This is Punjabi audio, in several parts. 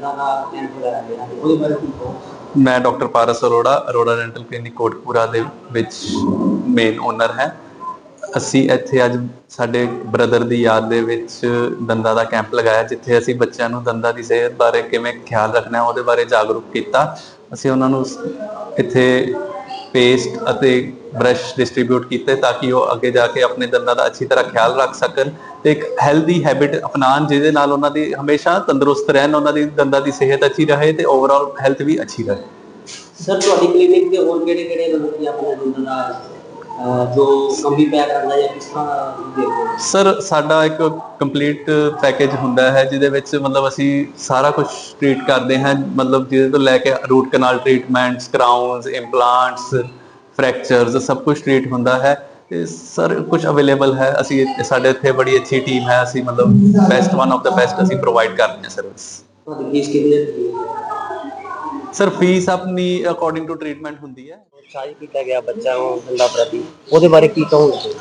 ਦੰਦਾਂ ਦਾ ਕੈਂਪ ਵਗੈਰਾ ਦੇ ਉਹਦੇ ਬਾਰੇ ਕੀ ਕਹੋ ਮੈਂ doctor Paras Arora Arora dental clinic Kotpura ਦੇ ਵਿੱਚ ਮੇਨ ਓਨਰ ਹੈ। ਅਸੀਂ ਇੱਥੇ ਅੱਜ ਸਾਡੇ ਬ੍ਰਦਰ ਦੀ ਯਾਦ ਦੇ ਵਿੱਚ ਦੰਦਾਂ ਦਾ ਕੈਂਪ ਲਗਾਇਆ, ਜਿੱਥੇ ਅਸੀਂ ਬੱਚਿਆਂ ਨੂੰ ਦੰਦਾਂ ਦੀ ਸਿਹਤ ਬਾਰੇ ਕਿਵੇਂ ਖਿਆਲ ਰੱਖਣਾ ਹੈ, ਉਹਦੇ ਬਾਰੇ ਜਾਗਰੂਕ ਕੀਤਾ। ਅਸੀਂ ਉਹਨਾਂ ਨੂੰ ਇੱਥੇ ਪੇਸਟ ਅਤੇ ਬ੍ਰਸ਼ ਡਿਸਟ੍ਰੀਬਿਊਟ ਕੀਤੇ ਤਾਂ ਕਿ ਉਹ ਅੱਗੇ ਜਾ ਕੇ ਆਪਣੇ ਦੰਦਾਂ ਦਾ ਅੱਛੀ ਤਰ੍ਹਾਂ ਖਿਆਲ ਰੱਖ ਸਕਣ। ਤੇ ਇੱਕ ਹੈਲਦੀ ਹੈਬਿਟ ਅਪਣਾਉਣ ਜਿਹਦੇ ਨਾਲ ਉਹਨਾਂ ਦੀ ਹਮੇਸ਼ਾ ਤੰਦਰੁਸਤ ਰਹਿਣ ਉਹਨਾਂ ਦੀ ਦੰਦਾਂ ਦੀ ਸਿਹਤ ਅੱਛੀ ਰਹੇ ਤੇ ਓਵਰਆਲ ਹੈਲਥ ਵੀ ਅੱਛੀ ਰਹੇ। ਸਰ ਤੁਹਾਡੀ ਕਲੀਨਿਕ ਦੇ ਹੋਰ ਕਿਹੜੇ ਕਿਹੜੇ ਮਤਲਬ ਕਿ ਆਪਣੇ ਦੰਦਾਂ ਦਾ ਜੋ ਕੰਬੀ ਪੈਕ ਕਰਦਾ ਜਾਂ ਕਿਸ ਤਰ੍ਹਾਂ ਦੇਖਦੇ ਹੋ? ਸਰ ਸਾਡਾ ਇੱਕ ਕੰਪਲੀਟ ਪੈਕੇਜ ਹੁੰਦਾ ਹੈ ਜਿਹਦੇ ਵਿੱਚ ਮਤਲਬ ਅਸੀਂ ਸਾਰਾ ਕੁਝ ਟ੍ਰੀਟ ਕਰਦੇ ਹਾਂ ਮਤਲਬ ਜਿਹਦੇ ਤੋਂ ਲੈ ਕੇ root canal treatments crowns implants fractures ਸਭ ਕੁਝ ਟ੍ਰੀਟ ਹੁੰਦਾ ਹੈ। ਤੇ ਸਰ ਕੁਝ ਅਵੇਲੇਬਲ ਹੈ? ਅਸੀਂ ਸਾਡੇ ਇੱਥੇ ਬੜੀ ਅੱਛੀ ਟੀਮ ਹੈ। ਅਸੀਂ ਮਤਲਬ best one of the best ਅਸੀਂ ਪ੍ਰੋਵਾਈਡ ਕਰਦੇ ਹਾਂ ਸਰਵਿਸ ਤੁਹਾਡੀ ਫੀਸ ਕਿੰਨੀ ਹੈ? ਸਰ ਫੀਸ ਆਪਣੀ ਅਕੋਰਡਿੰਗ ਟੂ ਟ੍ਰੀਟਮੈਂਟ ਹੁੰਦੀ ਹੈ। ਉਤਸ਼ਾਹਿਤ ਕੀਤਾ ਗਿਆ ਬੱਚਾ ਨੂੰ ਦੰਦਾਂ ਪ੍ਰਤੀ। ਉਹਦੇ ਬਾਰੇ ਕੀ ਕਹੋਗੇ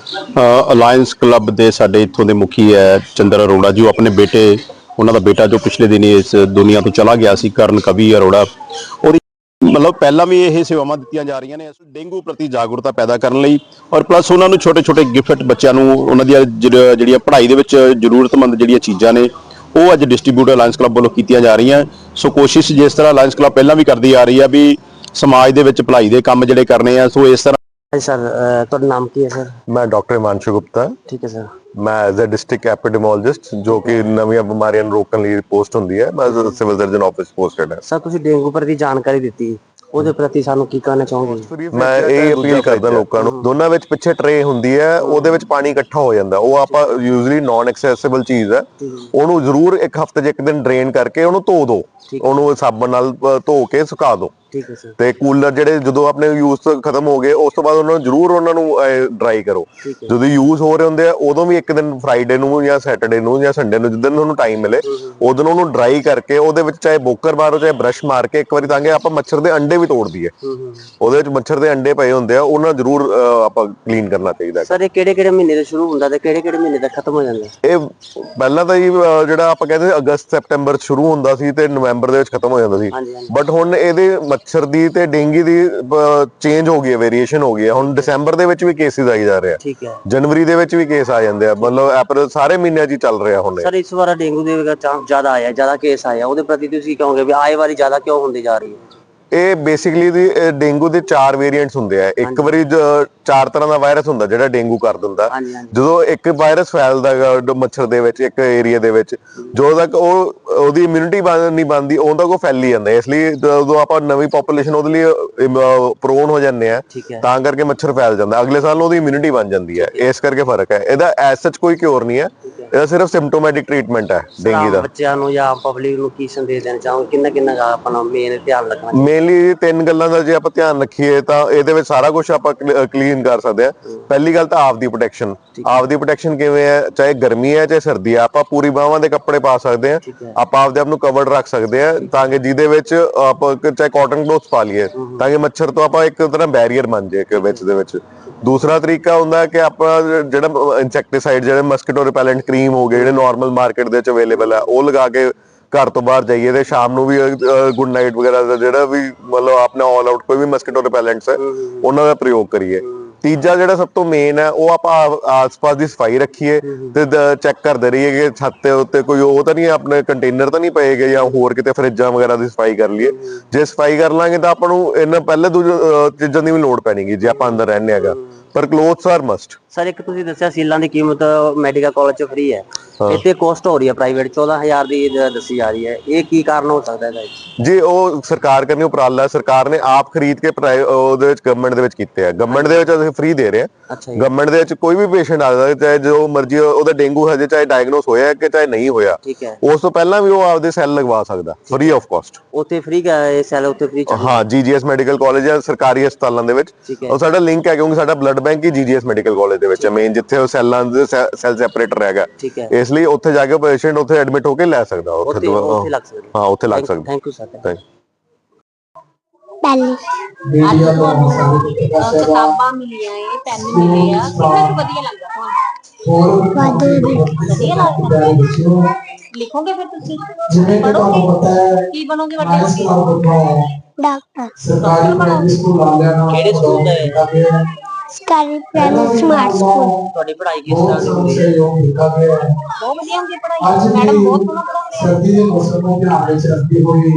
ਅਲਾਈਅੰਸ ਕਲੱਬ ਦੇ ਸਾਡੇ ਇੱਥੋਂ ਦੇ ਮੁਖੀ ਹੈ ਚੰਦਰ ਅਰੋੜਾ ਜੀ। ਉਹ ਆਪਣੇ ਬੇਟੇ ਉਹਨਾਂ ਦਾ ਬੇਟਾ ਜੋ ਪਿਛਲੇ ਦਿਨੀ ਇਸ ਦੁਨੀਆ ਤੋਂ ਚਲਾ ਗਿਆ ਸੀ ਕਰਨ ਕਵੀ ਅਰੋੜਾ। ਉਹਦੀ ਮਤਲਬ ਪਹਿਲਾਂ ਵੀ ਇਹ ਸੇਵਾਵਾਂ ਦਿੱਤੀਆਂ ਜਾ ਰਹੀਆਂ ਨੇ ਡੇਂਗੂ ਪ੍ਰਤੀ ਜਾਗਰੂਕਤਾ ਪੈਦਾ ਕਰਨ ਲਈ ਔਰ ਪਲੱਸ ਉਹਨਾਂ ਨੂੰ ਛੋਟੇ ਛੋਟੇ ਗਿਫਟ ਬੱਚਿਆਂ ਨੂੰ ਉਹਨਾਂ ਦੀਆਂ ਜਿਹੜੀ- ਜਿਹੜੀਆਂ ਪੜ੍ਹਾਈ ਦੇ ਵਿੱਚ ਜ਼ਰੂਰਤਮੰਦ ਜਿਹੜੀਆਂ ਚੀਜ਼ਾਂ ਨੇ, ਉਹ ਅੱਜ ਡਿਸਟ੍ਰੀਬਿਊਟਰ ਅਲਾਈਅੰਸ ਕਲੱਬ ਵੱਲੋਂ ਕੀਤੀਆਂ ਜਾ ਰਹੀਆਂ। ਸੋ ਕੋਸ਼ਿਸ਼ ਜਿਸ ਤਰ੍ਹਾਂ ਅਲਾਈਅੰਸ ਕਲੱਬ ਪਹਿਲਾਂ ਵੀ ਕਰਦੀ ਆ ਰਹੀ ਆ ਵੀ ਸਮਾਜ ਦੇ ਵਿੱਚ ਭਲਾਈ ਦੇ ਕੰਮ ਜਿਹੜੇ ਕਰਨੇ ਆ, ਸੋ ਇਸ ਤਰ੍ਹਾਂ ਹਾਂਜੀ ਸਰ ਤੁਹਾਡਾ ਨਾਮ ਕੀ ਹੈ ਸਰ? ਮੈਂ ਡਾਕਟਰ ਹਿਮਾਂਸ਼ੂ ਗੁਪਤਾ। ਠੀਕ ਹੈ ਸਰ। ਮੈਂ ਐਜ਼ ਅ ਡਿਸਟ੍ਰਿਕਟ ਐਪੀਡੈਮੋਲੋਜਿਸਟ ਜੋ ਕਿ ਨਵੀਆਂ ਬਿਮਾਰੀਆਂ ਨੂੰ ਰੋਕਣ ਲਈ ਪੋਸਟ ਹੁੰਦੀ ਹੈ ਮੈਂ ਸਿਵਲ ਸਰਜਨ ਆਫਿਸ ਪੋਸਟਡ ਹੈ। ਸਰ ਤੁਸੀਂ ਡੇਂਗੂ ਪ੍ਰਤੀ ਜਾਣਕਾਰੀ ਦਿੱਤੀ। ਉਹਦੇ ਪ੍ਰਤੀ ਸਾਨੂੰ ਕੀ ਕਹਿਣਾ ਚਾਹੋਗੇ? ਮੈਂ ਇਹ ਅਪੀਲ ਕਰਦਾ ਲੋਕਾਂ ਨੂੰ ਦੋਨਾਂ ਵਿੱਚ ਪਿੱਛੇ ਟਰੇ ਹੁੰਦੀ ਹੈ ਉਹਦੇ ਵਿੱਚ ਪਾਣੀ ਇਕੱਠਾ ਹੋ ਜਾਂਦਾ। ਉਹ ਆਪਾਂ ਯੂਜ਼ਲੀ ਨਾਨ ਐਕਸੈਸਿਬਲ ਚੀਜ਼ ਹੈ। ਉਹਨੂੰ ਜ਼ਰੂਰ ਇੱਕ ਹਫ਼ਤੇ 'ਚ ਇੱਕ ਦਿਨ ਡਰੇਨ ਕਰਕੇ ਉਹਨੂੰ ਧੋ ਦਿਓ। ਉਹਨੂੰ ਸਾਬਣ ਨਾਲ ਅ, ਧੋ ਕੇ ਸੁਕਾ ਦਿਓ। ਠੀਕ ਹੈ ਸਰ। ਤੇ ਕੂਲਰ ਜਿਹੜੇ ਜਦੋਂ ਆਪਣੇ ਯੂਜ਼ ਖਤਮ ਹੋ ਗਏ ਉਸ ਤੋਂ ਬਾਅਦ ਉਹਨਾਂ ਨੂੰ ਜ਼ਰੂਰ ਉਹਨਾਂ ਨੂੰ ਡਰਾਈ ਕਰੋ। ਜਦੋਂ ਯੂਜ਼ ਹੋ ਰਹੇ ਹੁੰਦੇ ਆ ਉਦੋਂ ਵੀ ਇੱਕ ਦਿਨ ਫਰਾਈਡੇ ਨੂੰ ਜਾਂ ਸੈਟਰਡੇ ਨੂੰ ਜਾਂ ਸੰਡੇ ਨੂੰ ਜਿੱਦਣ ਤੁਹਾਨੂੰ ਟਾਈਮ ਮਿਲੇ ਉਦੋਂ ਉਹਨੂੰ ਡਰਾਈ ਕਰਕੇ ਉਹਦੇ ਵਿੱਚ ਚਾਹੇ ਬੋਕਰ ਮਾਰੋ ਚਾਹੇ ਬ੍ਰਸ਼ ਮਾਰ ਕੇ ਇੱਕ ਵਾਰੀ ਤਾਂ ਕਿ ਆਪਾਂ ਮੱਛਰ ਦੇ ਅੰਡੇ ਵੀ ਤੋੜ ਦਈਏ। ਉਹਦੇ ਵਿੱਚ ਮੱਛਰ ਦੇ ਅੰਡੇ ਪਏ ਹੁੰਦੇ ਆ ਉਹਨਾਂ ਜ਼ਰੂਰ ਆਪਾਂ ਕਲੀਨ ਕਰਨਾ ਚਾਹੀਦਾ। ਸਰ ਇਹ ਕਿਹੜੇ ਕਿਹੜੇ ਮਹੀਨੇ ਤੋਂ ਸ਼ੁਰੂ ਹੁੰਦਾ ਤੇ ਕਿਹੜੇ ਕਿਹੜੇ ਮਹੀਨੇ ਤੱਕ ਖਤਮ ਹੋ ਜਾਂਦਾ? ਇਹ ਪਹਿਲਾਂ ਤਾਂ ਅ, ਜਿਹੜਾ ਆਪਾਂ ਕਹਿੰਦੇ ਅਗਸਤ ਸੈਪਟੈਂਬਰ ਸ਼ੁਰੂ ਹੁੰਦਾ ਸੀ ਤੇ ਨਵੰਬਰ ਦੇ ਵਿੱਚ ਖਤਮ ਹੋ ਜਾਂਦਾ ਸੀ। ਬਟ ਹੁਣ ਇਹਦੇ ਮੱਛਰ ਦੀ ਤੇ ਡੇਂਗੀ ਦੀ ਚੇਂਜ ਹੋ ਗਈ ਹੈ ਵੇਰੀਏਸ਼ਨ ਹੋ ਗਈ ਹੈ। ਹੁਣ ਦਸੰਬਰ ਦੇ ਵਿੱਚ ਵੀ ਕੇਸਿਸ ਆਈ ਜਾ ਰਹੇ ਆ। ਠੀਕ ਹੈ। ਜਨਵਰੀ ਦੇ ਵਿੱਚ ਵੀ ਕੇਸ ਆ ਜਾਂਦੇ ਆ। ਮਤਲਬ ਅਪ੍ਰੈਲ ਸਾਰੇ ਮਹੀਨਿਆਂ 'ਚ ਹੀ ਚੱਲ ਰਿਹਾ ਹੁਣ ਇਹ। ਸਰ ਇਸ ਵਾਰ ਡੇਂਗੂ ਦੇ ਚਾਂਸ ਜ਼ਿਆਦਾ ਆਇਆ ਜ਼ਿਆਦਾ ਕੇਸ ਆਇਆ। ਉਹਦੇ ਪ੍ਰਤੀ ਤੁਸੀਂ ਕਹੋਗੇ ਵੀ ਆਏ ਵਾਰੀ ਜ਼ਿਆਦਾ ਕਿਉਂ ਹੁੰਦੀ ਜਾ ਰਹੀ ਹੈ? ਇਹ ਬੇਸਿਕਲੀ ਦੀ ਡੇਂਗੂ ਦੇ ਚਾਰ ਵੇਰੀਐਂਟਸ ਹੁੰਦੇ ਆ। ਇੱਕ ਵਾਰੀ ਚਾਰ ਤਰ੍ਹਾਂ ਦਾ ਵਾਇਰਸ ਹੁੰਦਾ ਜਿਹੜਾ ਡੇਂਗੂ ਕਰ ਦਿੰਦਾ। ਜਦੋਂ ਇੱਕ ਵਾਇਰਸ ਫੈਲਦਾ ਮੱਛਰ ਦੇ ਵਿੱਚ ਇੱਕ ਏਰੀਆ ਦੇ ਵਿੱਚ ਜਦੋਂ ਤੱਕ ਉਹ ਉਹਦੀ ਇਮਿਊਨਿਟੀ ਨਹੀਂ ਬਣਦੀ ਉਦੋਂ ਤੱਕ ਉਹ ਫੈਲੀ ਜਾਂਦਾ। ਹੈ। ਇਸ ਲਈ ਜਦੋਂ ਆਪਾਂ ਨਵੀਂ ਪੋਪੂਲੇਸ਼ਨ ਉਹਦੇ ਲਈ ਪ੍ਰੋਨ ਹੋ ਜਾਂਦੇ ਆ ਤਾਂ ਕਰਕੇ ਮੱਛਰ ਫੈਲ ਜਾਂਦਾ। ਅਗਲੇ ਸਾਲ ਉਹਦੀ ਇਮਿਊਨਿਟੀ ਬਣ ਜਾਂਦੀ ਹੈ। ਇਸ ਕਰਕੇ ਫ਼ਰਕ ਹੈ। ਇਹਦਾ ਐਸ ਸੱਚ ਕੋਈ ਕਿਉਰ ਨਹੀਂ ਹੈ। ਇਹਦਾ ਸਿਰਫ ਸਿੰਪਟੋਮੈਟਿਕ ਟ੍ਰੀਟਮੈਂਟ ਹੈ ਡੇਂਗੀ ਦਾ। ਬੱਚਿਆਂ ਨੂੰ ਜਾਂ ਪਬਲਿਕ ਨੂੰ ਕੀ ਸੰਦੇਸ਼ ਦੇਣਾ ਚਾਹੋਗੇ? ਕਿੰਨਾ ਕਿੰਨਾ ਕੁ ਆਪਣਾ ਮੇਨ ਧਿਆਨ ਰੱਖਣਾ? ਮੇਨਲੀ ਤਿੰਨ ਗੱਲਾਂ ਦਾ ਜੇ ਆਪਾਂ ਧਿਆਨ ਰੱਖੀਏ ਤਾਂ ਇਹਦੇ ਵਿੱਚ ਸਾਰਾ ਕੁਝ ਆਪਾਂ ਕਲੀਨ ਕਰ ਸਕਦੇ ਆ ਪਹਿਲੀ ਗੱਲ ਤਾਂ ਆਪ ਦੀ ਪ੍ਰੋਟੈਕਸ਼ਨ ਆਪ ਦੀ ਪ੍ਰੋਟੈਕਸ਼ਨ ਕਿਵੇਂ ਹੈ? ਚਾਹੇ ਗਰਮੀ ਹੈ ਚਾਹੇ ਸਰਦੀ ਹੈ। ਆਪਾਂ ਪੂਰੀ ਬਾਹਾਂ ਦੇ ਕੱਪੜੇ ਪਾ ਸਕਦੇ ਆ ਆਪਾਂ ਆਪਦੇ ਆਪ ਨੂੰ ਕਵਰਡ ਰੱਖ ਸਕਦੇ ਆ ਤਾਂ ਕਿ ਜਿਹਦੇ ਵਿੱਚ ਆਪਾਂ ਚਾਹੇ ਕਾਟਨ ਕਲੋਥਸ ਪਾ ਲਈਏ ਤਾਂ ਕਿ ਮੱਛਰ ਤੋਂ ਆਪਾਂ ਇੱਕ ਤਰ੍ਹਾਂ ਬੈਰੀਅਰ ਬਣ ਜਾਏ ਕਿ ਵਿੱਚ ਦੇ ਵਿੱਚ। ਦੂਸਰਾ ਤਰੀਕਾ ਹੁੰਦਾ ਕਿ ਆਪਾਂ ਜਿਹੜਾ ਇਨਸੈਕਟੀਸਾਈਡ ਜਿਹੜੇ ਮਸਕੀਟੋ ਰਿਪੈਲੈਂਟ ਕਰੀਮ ਹੋ ਗਏ ਜਿਹੜੇ ਨਾਰਮਲ ਮਾਰਕੀਟ ਦੇ ਵਿੱਚ ਅਵੇਲੇਬਲ ਆ ਉਹ ਲਗਾ ਕੇ ਘਰ ਤੋਂ ਬਾਹਰ ਜਾਈਏ ਤੇ ਸ਼ਾਮ ਨੂੰ ਵੀ ਗੁੱਡ ਨਾਈਟ ਵਗੈਰਾ ਦਾ ਜਿਹੜਾ ਵੀ ਮਤਲਬ ਆਪਣਾ ਆਲ ਆਊਟ ਕੋਈ ਵੀ ਮਸਕੀਟੋ ਰਿਪੈਲੈਂਟਸ ਹੈ ਉਹਨਾਂ ਦਾ ਪ੍ਰਯੋਗ ਕਰੀਏ। ਤੀਜਾ ਜਿਹੜਾ ਸਭ ਤੋਂ ਮੇਨ ਹੈ ਉਹ ਆਪਾਂ ਆਸ-ਪਾਸ ਦੀ ਸਫ਼ਾਈ ਰੱਖੀਏ ਤੇ ਚੈੱਕ ਕਰਦੇ ਰਹੀਏ ਕਿ ਛੱਤ ਦੇ ਉੱਤੇ ਕੋਈ ਉਹ ਤਾਂ ਨਹੀਂ ਆਪਣੇ ਕੰਟੇਨਰ ਤਾਂ ਨਹੀਂ ਪਏਗੇ ਜਾਂ ਹੋਰ ਕਿਤੇ ਫਰਿੱਜਾਂ ਵਗੈਰਾ ਦੀ ਸਫ਼ਾਈ ਕਰ ਲਈਏ। ਜੇ ਸਫ਼ਾਈ ਕਰ ਲਾਂਗੇ ਤਾਂ ਆਪਾਂ ਨੂੰ ਇਹਨਾਂ ਪਹਿਲੇ ਦੂਜੇ ਚੀਜ਼ਾਂ ਦੀ ਵੀ ਲੋੜ ਪੈਣੀਗੀ ਜੇ ਆਪਾਂ ਅੰਦਰ ਰਹਿੰਦੇ ਹੈਗਾ। ਪਰ ਕਲੋਥਸ ਆਰ ਮਸਟ ਸਰ ਇੱਕ ਤੁਸੀਂ ਦੱਸਿਆ ਸੀਲਾਂ ਦੀ ਕੀਮਤ ਮੈਡੀਕਲ ਕਾਲਜ ਚ ਫ੍ਰੀ ਹੈ। ਇੱਥੇ ਕੋਸਟ ਹੋ ਰਹੀ ਹੈ ਪ੍ਰਾਈਵੇਟ 14000 ਦੀ ਦੱਸੀ ਜਾ ਰਹੀ ਹੈ। ਇਹ ਕੀ ਕਾਰਨ ਹੋ ਸਕਦਾ ਇਹਦਾ? ਜੀ? ਉਹ ਸਰਕਾਰ ਕਰਨੀ ਉਪਰਾਲਾ ਹੈ। ਸਰਕਾਰ ਨੇ ਆਪ ਖਰੀਦ ਕੇ ਉਹਦੇ ਵਿੱਚ ਗਵਰਨਮੈਂਟ ਦੇ ਵਿੱਚ ਕੀਤੇ ਆ। ਗਵਰਨਮੈਂਟ ਦੇ ਵਿੱਚ ਅਸੀਂ ਫ੍ਰੀ ਦੇ ਰਹੇ ਹਾਂ। ਜੀ। ਗਵਰਨਮੈਂਟ ਦੇ ਵਿੱਚ ਕੋਈ ਵੀ ਪੇਸ਼ੈਂਟ ਆ ਸਕਦਾ ਚਾਹੇ ਜੋ ਮਰਜ਼ੀ ਉਹਦਾ ਡੇਂਗੂ ਹਜੇ ਚਾਹੇ ਡਾਇਗਨੋਸ ਹੋਇਆ ਹੈ ਕਿ ਚਾਹੇ ਨਹੀਂ ਹੋਇਆ। ਹੈ। ਉਸ ਤੋਂ ਪਹਿਲਾਂ ਵੀ ਉਹ ਆਪਦੇ ਸੈੱਲ ਲਗਵਾ ਸਕਦਾ ਫ੍ਰੀ ਆਫ ਕਾਸਟ ਉੱਥੇ ਫ੍ਰੀ ਇਹ ਸੈਲ ਉੱਥੇ ਫ੍ਰੀ ਹਾਂ ਜੀਜੀਐਸ ਮੈਡੀਕਲ ਕਾਲਜ ਹੈ ਸਰਕਾਰੀ ਹਸਪਤਾਲਾਂ ਦੇ ਵਿੱਚ। ਹੈ। ਉਹ ਸਾਡਾ ਲਿੰਕ ਹੈ ਕਿਉਂਕਿ ਸਾਡਾ ਬਲੱਡ ਬੈਂਕ ਹੀ ਜੀਜੀਐਸ ਮੈਡੀਕਲ ਕਾਲਜ ਦੇ ਵਿੱਚ ਹੈ ਮੇਨ ਜਿੱਥੇ ਉਹ ਸੈੱਲਾਂ ਦੇ ਸੈੱਲ ਸੈਪਰੇਟਰ ਹੈਗਾ। ਇਸ ਲਈ ਉੱਥੇ ਜਾ ਕੇ ਪੇਸ਼ੈਂਟ ਉੱਥੇ ਐਡਮਿਟ ਹੋ ਕੇ ਲੈ ਸਕਦਾ ਉੱਥੇ ਉੱਥੇ ਦਵਾ- ਉੱਥੇ ਲੱਗ ਸਕਦਾ। ਹਾਂ ਉੱਥੇ ਲੱਗ ਸਕਦਾ। Thank you sir. ਪਹਿਲੀ ਅੱਜ ਤੁਹਾਨੂੰ ਅਹ, ਕਿਤਾਬਾਂ ਮਿਲੀਆਂ ਏ ਪੈਨ ਮਿਲੇ ਆ ਕਿੰਨਾ ਕੁ ਵਧੀਆ ਲੱਗਦਾ ਤੁਹਾਨੂੰ ਵਾਧੂ ਦੀ ਵਧੀਆ ਲੱਗਦਾ ਲਿਖੋਗੇ ਫਿਰ ਤੁਸੀਂ ਜਿਵੇਂ ਕਿ ਤੁਹਾਨੂੰ ਪਤਾ ਹੈ ਕੀ ਬਣੋਗੇ ਵੱਡੇ ਹੋ ਕੇ ਡਾਕਟਰ ਸਰਕਾਰੀ ਪ੍ਰਾਇਮਰੀ ਸਕੂਲ ਵਾਲਿਆਂ ਨਾਲ ਕਿਹੜੇ ਸਕੂਲ ਦਾ ਹੈ? ਕੀਤਾ ਗਿਆ ਹੈ। ਸਕਾਰੀ ਪ੍ਰਾਇਮਰੀ ਸਮਾਰਟ ਸਕੂਲ ਤੁਹਾਡੀ ਪੜ੍ਹਾਈ ਕਿਸ ਬਹੁਤ ਤਰ੍ਹਾਂ ਦੀ ਸਾਨੂੰ ਹੁੰਦੀ ਹੈ? ਸਹਿਯੋਗ ਦਿੱਤਾ ਗਿਆ ਹੈ ਬਹੁਤ ਵਧੀਆ ਹੁੰਦੀ ਹੈ ਪੜ੍ਹਾਈ। ਅੱਜ ਮੈਡਮ ਵੀ ਬਹੁਤ ਸੋਹਣਾ ਪੜ੍ਹਾਉਂਦੇ ਆ। ਸਰਦੀ ਦੇ ਮੌਸਮ ਨੂੰ ਧਿਆਨ ਵਿੱਚ ਰੱਖਦੇ ਹੋਏ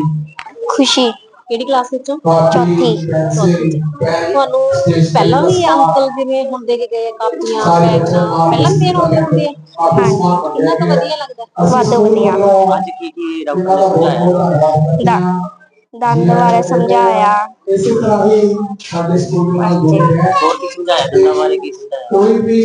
ਖੁਸ਼ੀ। ਕਿਹੜੀ ਕਲਾਸ ਵਿੱਚੋਂ? ਕਾਪੀ ਚੌਥੀ। ਪੈਨਸਿਲ ਪੈਨ ਤੁਹਾਨੂੰ ਸਟੇਸ਼ਨਰੀ ਪਹਿਲਾਂ ਵੀ ਦਾ ਅੰਕਲ ਜਿਵੇਂ ਹੁੰਦੇ ਕਿ ਗਏ ਕਾਪੀਆਂ ਸਾਰੇ ਪੈਨ ਬੱਚਿਆਂ ਨਾਲ ਪਹਿਲਾਂ ਵੀ ਫੇਰ ਹੁੰਦੇ ਹੁੰਦੇ ਆ। ਹਾਂਜੀ। ਕਿੰਨਾ ਕੁ ਵਧੀਆ ਲੱਗਦਾ। ਬਹੁਤ ਵਧੀਆ। ਅੱਜ ਕੀ ਕੀ ਡਾਕਟਰ ਨੇ ਸਮਝਾਇਆ ਦਾ ਦੰਦ ਬਾਰੇ ਸਮਝਾਇਆ ਇਸੇ ਤਰ੍ਹਾਂ ਹੀ ਸਾਡੇ ਸਕੂਲ ਨਾਲ ਜੁੜੇ ਹੈ ਹੋਰ ਕੀ ਸਮਝਾਇਆ ਦੰਦਾਂ ਬਾਰੇ ਕੀ ਸਮਝਾਇਆ ਕੋਈ ਵੀ